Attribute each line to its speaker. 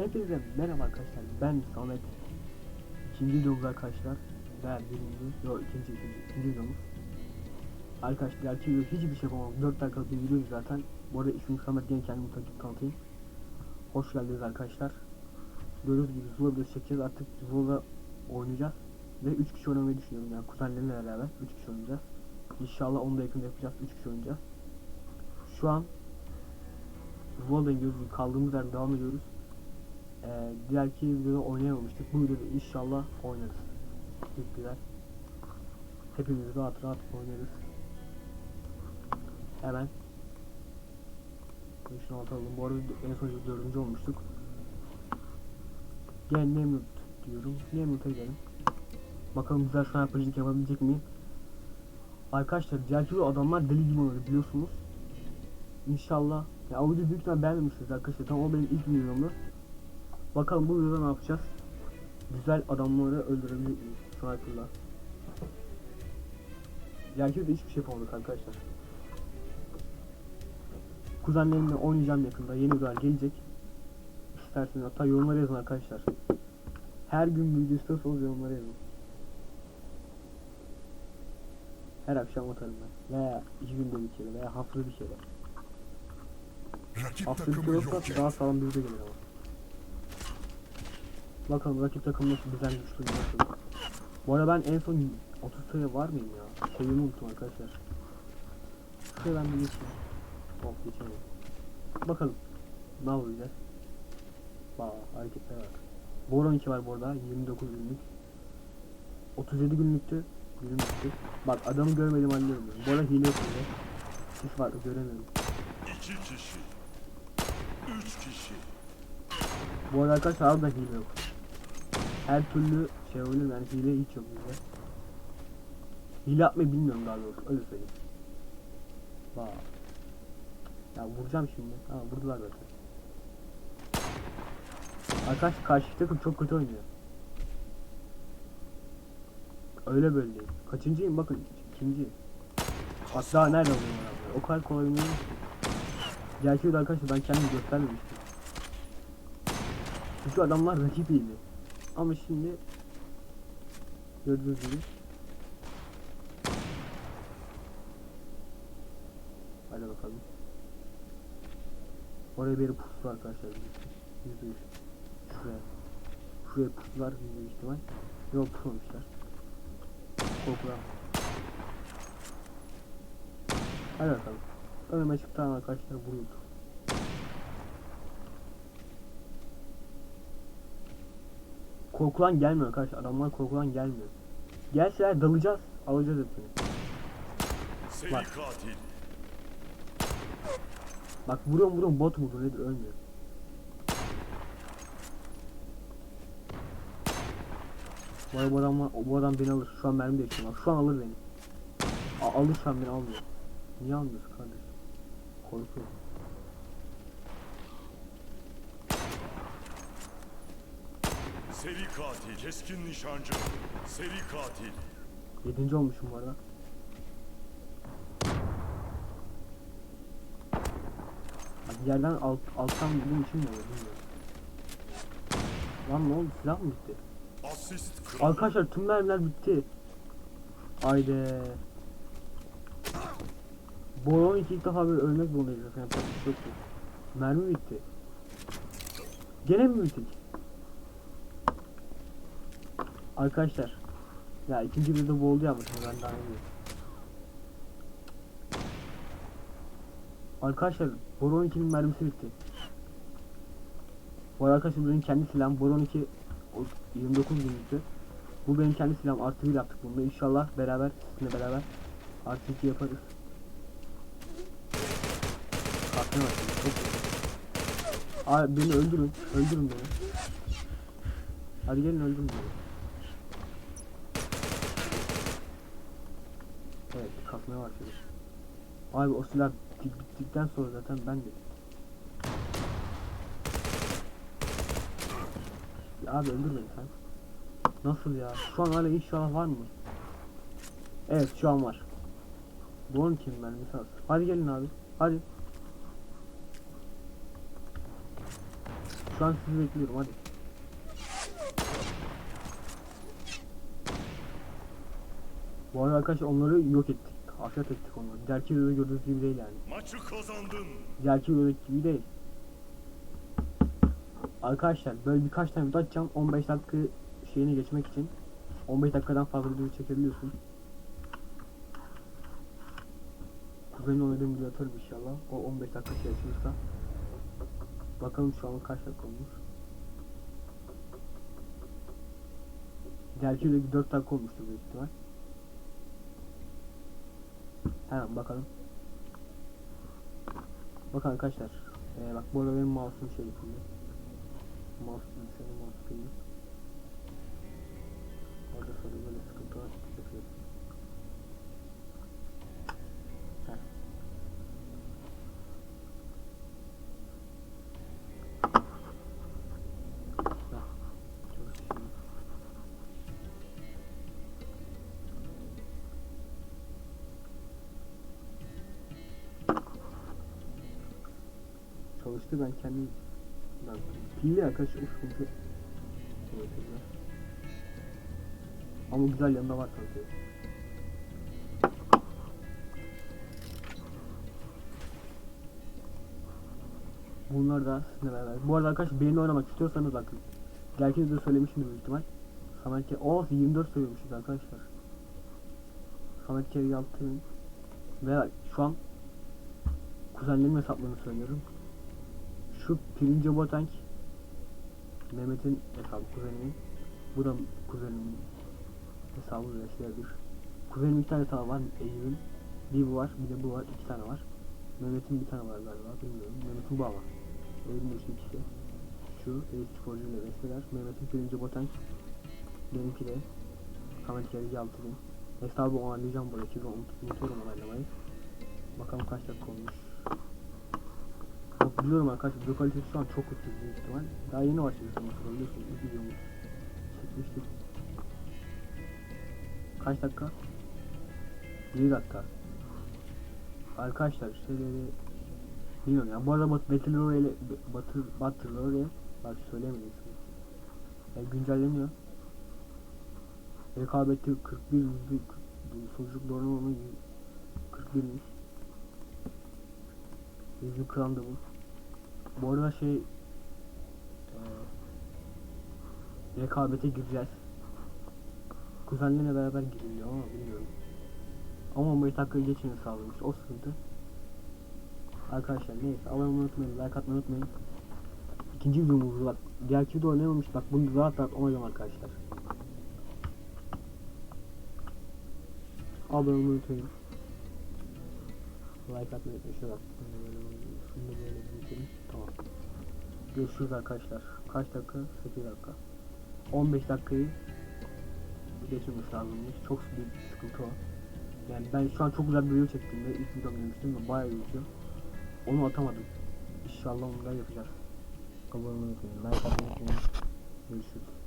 Speaker 1: Hepinize merhaba arkadaşlar. Ben Samet. İkinci videomuz arkadaşlar. Veya birinci, yok ikinci, ikinci, ikinci videomuz. Arkadaşlar video hiçbir şey yapamam. 4 dakikalık bir videoydu zaten. Bu arada ismim Samet diye kendimi takip tanıtayım. Hoş geldiniz arkadaşlar. Gördüğünüz gibi Zula videosu çekeceğiz. Artık Zula'da oynayacağız. Ve 3 kişi oynamayı düşünüyorum yani kuzenlerimle beraber 3 kişi oynayacağız. İnşallah onu da yakında yapacağız. 3 kişi oynayacağız. Şu an Zula'da. Kaldığımız yerden devam ediyoruz. Ee, diğerki videoda oynayamamıştık. Bu videoda inşallah oynarız. Bittiler. Hepimiz rahat rahat oynarız. Hemen şunu atalım. Bu arada en son dördüncü olmuştuk. Gel Nemrut diyorum. Nemrut'a gidelim. Bakalım güzel snipercilik yapabilecek miyim? Arkadaşlar diğer türlü adamlar deli gibi oynadı biliyorsunuz. İnşallah. Ya o videoyu büyük ihtimalle beğenmemişsiniz arkadaşlar. Tam o benim ilk videomdu. Bakalım bu videoda ne yapacağız? Güzel adamları öldürebilecek miyiz? Sniper'la. Türlü hiçbir şey yapamadık arkadaşlar. Kuzenlerimle oynayacağım yakında. Yeni videolar gelecek. İsterseniz hatta yorumlara yazın arkadaşlar. Her gün video istiyorsanız yorumlara yazın. Her akşam atarım ben. Veya iki günde bir kere veya haftada bir kere.
Speaker 2: Rakip
Speaker 1: Haftada bir kere
Speaker 2: et.
Speaker 1: daha sağlam bir video gelir ama. Bakalım rakip takım nasıl bizden güçlü nasıl. Bu arada ben en son 30 sayı var mıyım ya? Sayımı unuttum arkadaşlar. Şuraya ben bir geçeyim. Hop geçemedim. Bakalım. Ne yapacağız? Bak hareketler var. Boron 2 var bu arada 29 günlük. 37 günlüktü. Günlüktü. Bak adamı görmedim anlıyorum. Bu arada hile yapıyor. Sis var göremiyorum.
Speaker 2: İki kişi. Üç kişi.
Speaker 1: Bu arada arkadaşlar harbiden hile yok. Her türlü şey olabilir yani hile hiç yok bizde. Hile yapmayı bilmiyorum daha doğrusu öyle söyleyeyim. Bak. Ya vuracağım şimdi. Ha vurdular zaten. Arkadaş karşı takım çok kötü oynuyor. Öyle böyle değil. Kaçıncıyım bakın ikinci. Bak daha nerede oluyor abi? O kadar kolay oynuyorum ki. Gerçi arkadaşlar ben kendimi göstermemiştim. Çünkü adamlar rakip iyiydi. Ama şimdi gördüğünüz gibi Hadi bakalım. Oraya bir pusu arkadaşlar. Yüzde yüz. Şuraya. Şuraya pusular yüzde yüz ihtimal. Yok pusmamışlar. Korkudan. Hadi bakalım. Önüme çıktı arkadaşlar vuruyordu. Korkulan gelmiyor arkadaşlar. Adamlar korkulan gelmiyor. Gelseler dalacağız. Alacağız hepsini.
Speaker 2: Seri
Speaker 1: Bak.
Speaker 2: katil.
Speaker 1: Bak vuruyorum vuruyorum bot mudur nedir ölmüyor. Arada bu adam, bu adam beni alır. Şu an mermi değiştiriyor. Bak şu an alır beni. A alır şu an beni almıyor. Niye almıyorsun kardeşim? Korkuyorum.
Speaker 2: Seri katil. Keskin nişancı. Seri katil.
Speaker 1: Yedinci olmuşum bu arada. Bak yerden alt, alttan vurduğum için mi oluyor bilmiyorum. Lan ne oldu silah mı bitti?
Speaker 2: Asist.
Speaker 1: Arkadaşlar tüm mermiler bitti. Haydi. Boron iki ilk defa böyle ölmek zorundayız bir şey yok. Mermi bitti. Gene mi bitik? Arkadaşlar. Ya ikinci bir de bu oldu ya bakın ben daha diyeyim. Arkadaşlar Boron 2'nin mermisi bitti. Bu arkadaşlar benim kendi silahım Boron 2 o 29 günlüktü. Bu benim kendi silahım artı bir yaptık bunda. İnşallah beraber sizinle beraber artı iki yaparız. Kötü. Abi beni öldürün. Öldürün beni. Hadi gelin öldürün beni. Evet kalkmaya başladı. Abi o silah bit- bittikten sonra zaten ben de. Ya abi öldür sen. Nasıl ya? Şu an hala inşallah var mı? Evet şu an var. Bu 12 ben misal. Hadi gelin abi. Hadi. şu an sizi bekliyorum hadi. Bu arada arkadaşlar onları yok ettik. Afiyet ettik onları. Diğerki videoda gördüğünüz gibi değil yani.
Speaker 2: Maçı kazandın.
Speaker 1: Diğerki videodaki gibi değil. Arkadaşlar böyle birkaç tane video açacağım 15 dakika şeyini geçmek için 15 dakikadan fazla video çekebiliyorsun Kuzenin oynadığım video atarım inşallah o 15 dakika şey açılırsa Bakalım şu an kaç dakika olmuş videodaki 4 dakika olmuştur büyük ihtimal Hemen bakalım. Bakın arkadaşlar ee, bak bu arada benim mouse'um şey yapıldı. Mouse senin mouse Orada sonra böyle sıkıntı var. Yapıyor Çalıştı ben kendim ben pilli arkadaş Evet, güzel. Ama güzel yanında var tabii. Bunlar da beraber. Bu arada arkadaşlar benimle oynamak istiyorsanız bakın. Belki de söylemişimdir büyük ihtimal. Samet Ke... Oh 24 söylemişiz arkadaşlar. Samet Kere Yalçın. Ve şu an kuzenlerim hesaplarını söylüyorum. Şu pirinci botank Mehmet'in hesabı kuzenimin. Bu da kuzenimin hesabı resmidir. Kuzenimin bir tane hesabı var Eyüp'ün. Bir bu var bir de bu var iki tane var. Mehmet'in bir tane var galiba bilmiyorum. Mehmet'in bu ama. Eyüp'ün üçlü ikisi. Şu Eyüp sporcu ile resmiler. Mehmet'in pirinci botank. Benimki de Samet Gerici Altı'nın. Hesabı onaylayacağım buraya çünkü unut- unutuyorum onaylamayı. Bakalım kaç dakika olmuş. Biliyorum arkadaşlar video kalitesi şu an çok kötü büyük ihtimal. Daha yeni başladık ama hatırlıyorsunuz ilk videomuz çekmiştik. Kaç dakika? 1 dakika. Arkadaşlar şeyleri bilmiyorum ya. Bu arada Bat Battle Royale Battle Battle Royale bak söyleyemedim ismini. Yani güncelleniyor. Rekabeti 41 yüzde sunuculuk doğru oranı 41'miş. Yüzü kıran da bu. Bu arada şey eee rekabete gireceğiz. Kuzenlerle beraber giriliyor ama bilmiyorum. Ama 15 dakika geçini sağlamış. O sıkıntı. Arkadaşlar neyse abone olmayı unutmayın. Like atmayı unutmayın. İkinci videomuz bak. Diğerki video oynamamış. Bak bunu rahat rahat oynayacağım arkadaşlar. Abone olmayı unutmayın. Like atmayı unutmayın. Şöyle Şunu böyle büyütelim. Tamam. Görüşürüz arkadaşlar. Kaç dakika? 8 dakika. 15 dakikayı geçirmiş lazımmış. Çok büyük bir sıkıntı var. Yani ben şu an çok güzel bir video çektim ve ilk videomu demiştim ve bayağı video. Onu atamadım. İnşallah onu da yapacağız. Abone olmayı unutmayın. Like atmayı unutmayın. Görüşürüz.